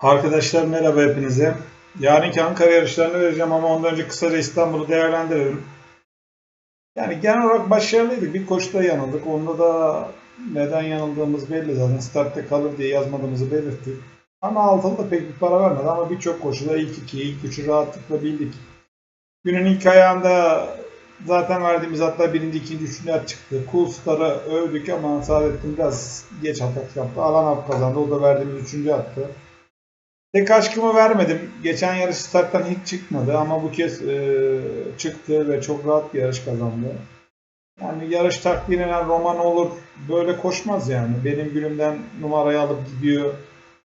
Arkadaşlar merhaba hepinize. Yarınki Ankara yarışlarını vereceğim ama ondan önce kısaca İstanbul'u değerlendirelim. Yani genel olarak başarılıydık. Bir koşuda yanıldık. Onda da neden yanıldığımız belli zaten. Startta kalır diye yazmadığımızı belirttik. Ama altılı da pek bir para vermedi ama birçok koşuda ilk iki, ilk üçü rahatlıkla bildik. Günün ilk ayağında zaten verdiğimiz hatta birinci, ikinci, üçüncü at çıktı. Cool Star'ı övdük ama Saadettin biraz geç atak yaptı. Alan Alp kazandı. O da verdiğimiz üçüncü attı. Tek aşkımı vermedim. Geçen yarış starttan hiç çıkmadı ama bu kez e, çıktı ve çok rahat bir yarış kazandı. Yani yarış taktiğine roman olur böyle koşmaz yani. Benim günümden numarayı alıp gidiyor.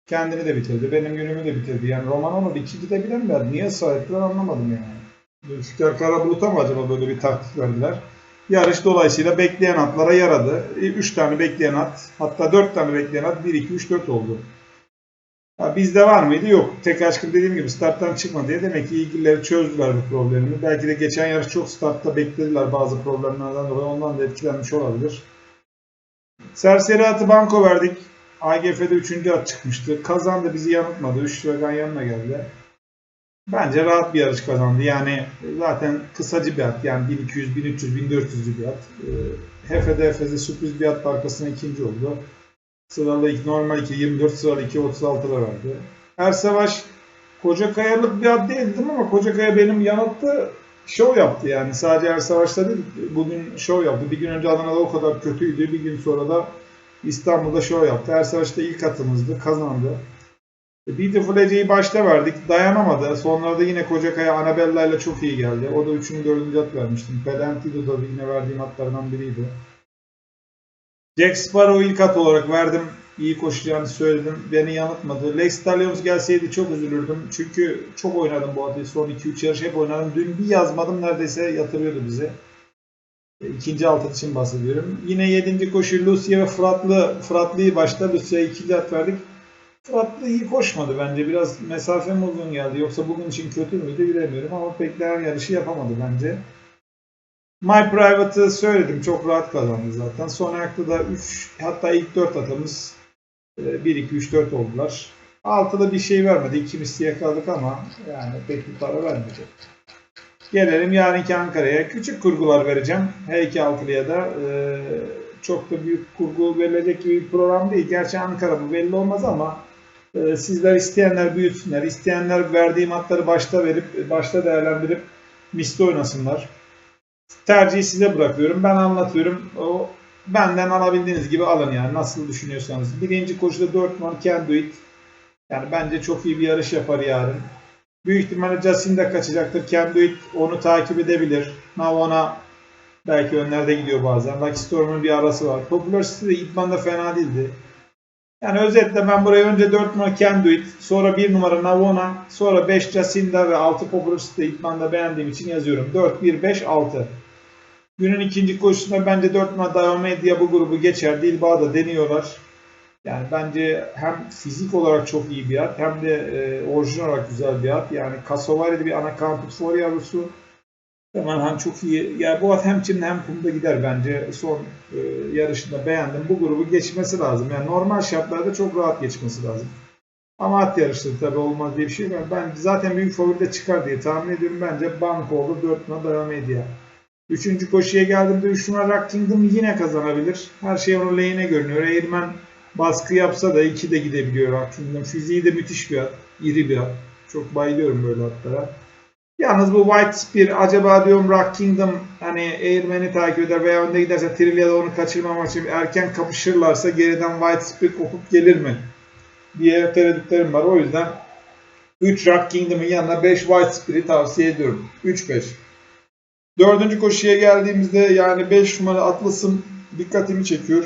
Kendini de bitirdi. Benim günümü de bitirdi. Yani roman olur. İkinci de bilemiyorum. Niye sahipler anlamadım yani. Şüker Karabulut'a mı acaba böyle bir taktik verdiler? Yarış dolayısıyla bekleyen atlara yaradı. 3 tane bekleyen at, hatta 4 tane bekleyen at 1, 2, 3, 4 oldu. Ha, bizde var mıydı? Yok. Tek aşkım dediğim gibi starttan çıkmadı diye demek ki ilgilileri çözdüler bu problemini. Belki de geçen yarış çok startta beklediler bazı problemlerden dolayı. Ondan da etkilenmiş olabilir. Serseri atı banko verdik. AGF'de 3. at çıkmıştı. Kazandı bizi yanıltmadı. 3 Vegan yanına geldi. Bence rahat bir yarış kazandı. Yani zaten kısacı bir at. Yani 1200, 1300, 1400 bir at. Ee, HF'de Efes'e sürpriz bir at arkasına ikinci oldu. Sıralı 2, normal 2, 24 sıralı 2, 36 lira verdi. Her savaş koca kayalık bir ad değildim ama koca kaya benim yanılttı. Şov yaptı yani. Sadece her savaşta değil. Bugün şov yaptı. Bir gün önce Adana'da o kadar kötüydü. Bir gün sonra da İstanbul'da şov yaptı. Her savaşta ilk atımızdı. Kazandı. Beautiful Ece'yi başta verdik. Dayanamadı. Sonlarda yine Kocakaya Anabella ile çok iyi geldi. O da 3. 4. at vermiştim. Pedantito da yine verdiğim atlardan biriydi. Jack Sparrow ilk at olarak verdim. İyi koşacağını söyledim. Beni yanıltmadı. Lex Stallions gelseydi çok üzülürdüm. Çünkü çok oynadım bu atı. Son 2-3 yarış hep oynadım. Dün bir yazmadım neredeyse yatırıyordu bize. İkinci altı için bahsediyorum. Yine 7. koşu Lucia ve Fıratlı. Fıratlı'yı başta Lucia'ya ikinci at verdik. Fıratlı iyi koşmadı bence. Biraz mesafe mi uzun geldi. Yoksa bugün için kötü müydü bilemiyorum ama beklenen yarışı yapamadı bence. My Private'ı söyledim. Çok rahat kazandı zaten. Son ayakta da 3 hatta ilk 4 atımız 1, 2, 3, 4 oldular. Altıda bir şey vermedi. İki misli yakaladık ama yani pek bir para vermedi. Gelelim yarınki Ankara'ya. Küçük kurgular vereceğim. Her iki altılıya da e, çok da büyük kurgu verilecek gibi bir program değil. Gerçi Ankara bu belli olmaz ama e, sizler isteyenler büyütsünler. İsteyenler verdiğim hatları başta verip başta değerlendirip misli oynasınlar tercihi size bırakıyorum. Ben anlatıyorum. O benden alabildiğiniz gibi alın yani nasıl düşünüyorsanız. Birinci koşuda 4 man can do it. Yani bence çok iyi bir yarış yapar yarın. Büyük ihtimalle Jacinda kaçacaktır. Can do it onu takip edebilir. Navona belki önlerde gidiyor bazen. Lucky Storm'un bir arası var. Popular City de idmanda fena değildi. Yani özetle ben buraya önce 4 numara Can Do It, sonra 1 numara Navona, sonra 5 Jacinda ve 6 Popular City idmanda beğendiğim için yazıyorum. 4, 1, 5, 6. Günün ikinci koşusunda bence 4 numara Diomedia bu grubu geçer. Dilbağ'da deniyorlar. Yani bence hem fizik olarak çok iyi bir at hem de e, orijinal olarak güzel bir at. Yani Casovari'de bir ana Campus For yavrusu. Hemen hani çok iyi. Yani bu at hem çimde hem kumda gider bence. Son e, yarışında beğendim. Bu grubu geçmesi lazım. Yani normal şartlarda çok rahat geçmesi lazım. Ama at yarışları tabii olmaz diye bir şey var. Ben zaten büyük favori de çıkar diye tahmin ediyorum. Bence banko olur. 4 numara Diomedia. Üçüncü koşuya geldiğimde 3 numara Rock Kingdom yine kazanabilir. Her şey onun lehine görünüyor. Eğirmen baskı yapsa da 2 de gidebiliyor Rock Kingdom. Fiziği de müthiş bir at. iri bir at. Çok bayılıyorum böyle atlara. Yalnız bu White Spear acaba diyorum Rock Kingdom hani Eğirmen'i takip eder veya önde giderse Trilya'da onu kaçırmamak için erken kapışırlarsa geriden White Spear kopup gelir mi? diye tereddütlerim var. O yüzden 3 Rock Kingdom'ın yanına 5 White Spear'i tavsiye ediyorum. 3-5. Dördüncü koşuya geldiğimizde yani 5 numara Atlas'ım dikkatimi çekiyor.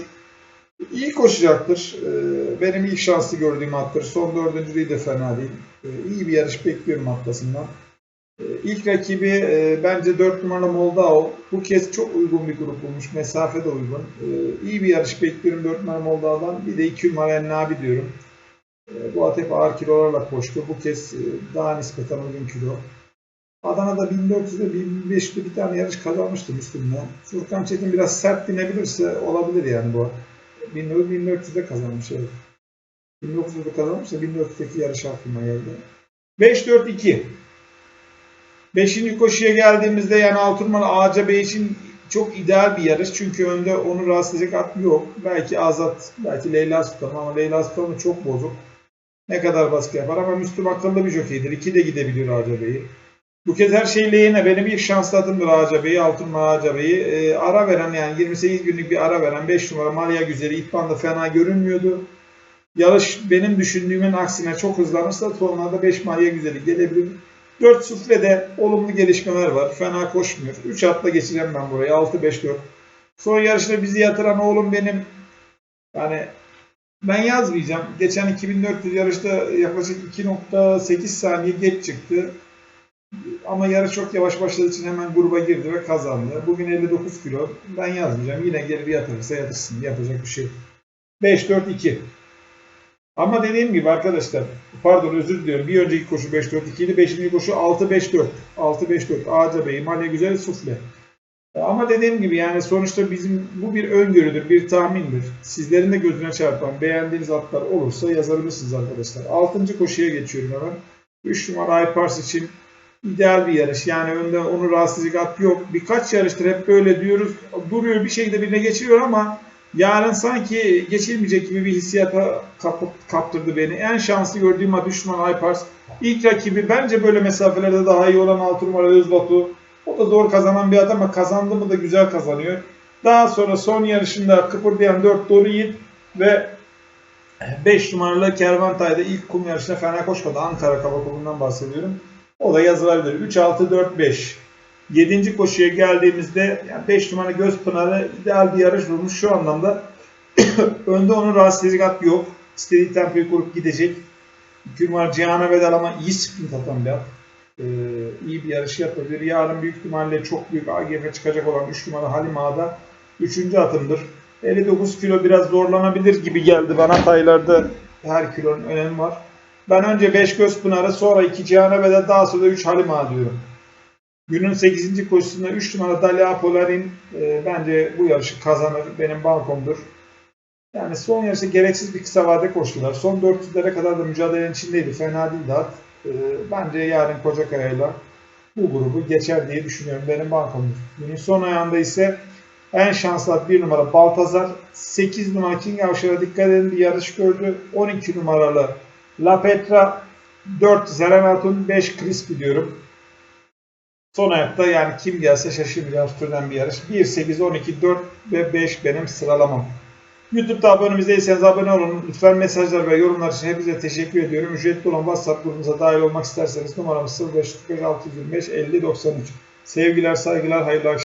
İyi koşacaktır. Ee, Benim ilk şanslı gördüğüm attır. Son dördüncülüğü de fena değil. Ee, İyi bir yarış bekliyorum Atlas'ından. Ee, İlk rakibi e, bence 4 numaralı Moldao. Bu kez çok uygun bir grup bulmuş. Mesafe de uygun. İyi bir yarış bekliyorum 4 numaralı Moldao'dan. Bir de 2 numara Ennabi diyorum. Bu at hep ağır kilolarla koştu. Bu kez e, daha nispeten uygun kilo. Adana'da 1400'de 1500'de bir tane yarış kazanmıştı Müslüm'le. Furkan Çetin biraz sert binebilirse olabilir yani bu. 1400'de kazanmış evet. 1900'da kazanmışsa 1400'deki yarış aklıma geldi. 5-4-2. Beşinci koşuya geldiğimizde yani Alturman Ağaca Bey için çok ideal bir yarış. Çünkü önde onu rahatsız edecek at yok. Belki Azat, belki Leyla Sultan ama Leyla Sultan çok bozuk. Ne kadar baskı yapar ama Müslüm akıllı bir jokeydir. İki de gidebilir Ağaca Bey'i. Bu kez her şey lehine. Benim ilk şanslı adımdır Ağaca Bey'i, Altunma Ağaca Bey'i. Ee, ara veren yani 28 günlük bir ara veren 5 numara Malya Güzeli ilk banda fena görünmüyordu. Yarış benim düşündüğümün aksine çok hızlanırsa sonlarda 5 Malya Güzeli gelebilir. 4 suflede olumlu gelişmeler var. Fena koşmuyor. 3 atla geçeceğim ben burayı. 6-5-4. Son yarışta bizi yatıran oğlum benim. Yani ben yazmayacağım. Geçen 2400 yarışta yaklaşık 2.8 saniye geç çıktı. Ama yarış çok yavaş başladığı için hemen gruba girdi ve kazandı. Bugün 59 kilo. Ben yazmayacağım. Yine geri bir yatırırsa yatırsın. Yapacak bir şey. yok. 5-4-2. Ama dediğim gibi arkadaşlar, pardon özür diliyorum. Bir önceki koşu 5-4-2 idi. Beşinci koşu 6-5-4. 6-5-4. Ağaca Bey, Malya Güzel, Sufle. Ama dediğim gibi yani sonuçta bizim bu bir öngörüdür, bir tahmindir. Sizlerin de gözüne çarpan, beğendiğiniz atlar olursa yazabilirsiniz arkadaşlar. Altıncı koşuya geçiyorum hemen. 3 numara Aypars için ideal bir yarış. Yani önde onu rahatsız edecek at yok. Birkaç yarıştır hep böyle diyoruz. Duruyor bir şekilde birine geçiriyor ama yarın sanki geçilmeyecek gibi bir hissiyata kap- kaptırdı beni. En şanslı gördüğüm 3 numara Aypars. İlk rakibi bence böyle mesafelerde daha iyi olan 6 numara Özbatu. O da zor kazanan bir at ama kazandı mı da güzel kazanıyor. Daha sonra son yarışında kıpırdayan 4 doğru Yiğit ve 5 numaralı Kervantay'da ilk kum yarışına fena koşmadı. Ankara Kavakovu'ndan bahsediyorum. O da yazılabilir. 3-6-4-5. 7. koşuya geldiğimizde 5 numara Gözpınar'ı ideal bir yarış bulmuş şu anlamda. Önde onun rahatsız edecek yok. İstediği tempoyu kurup gidecek. 2 numara Cihan'a bedel ama iyi sprint atan bir at. Ee, iyi bir yarış yapabilir. Yarın büyük ihtimalle çok büyük AGF çıkacak olan 3 numara Halim Ağa'da 3. atımdır. 59 kilo biraz zorlanabilir gibi geldi bana. Taylarda her kilonun önemi var. Ben önce 5 Gözpınar'ı sonra 2 Cihan'a bedel daha sonra 3 Halim Ağa diyorum. Günün 8. koşusunda 3 numara Dalia Polarin e, bence bu yarışı kazanır. Benim bankomdur. Yani son yarışta gereksiz bir kısa vade koştular. Son 400'lere kadar da mücadelenin içindeydi. Fena değildi at. E, bence yarın Kocakaya'yla bu grubu geçer diye düşünüyorum. Benim bankomdur. Günün son ayağında ise en şanslı at 1 numara Baltazar. 8 numara King Avşar'a dikkat edin bir yarış gördü. 12 numaralı La Petra. 4 Zeren Hatun. 5 Crispy diyorum. Son ayakta yani kim gelse şaşırmayacağım türden bir yarış. 1, 8, 12, 4 ve 5 benim sıralamam. YouTube'da abonemiz değilseniz abone olun. Lütfen mesajlar ve yorumlar için hepinize teşekkür ediyorum. Ücretli olan WhatsApp grubumuza dahil olmak isterseniz numaramız 0545 625 50 93. Sevgiler, saygılar, hayırlı akşamlar.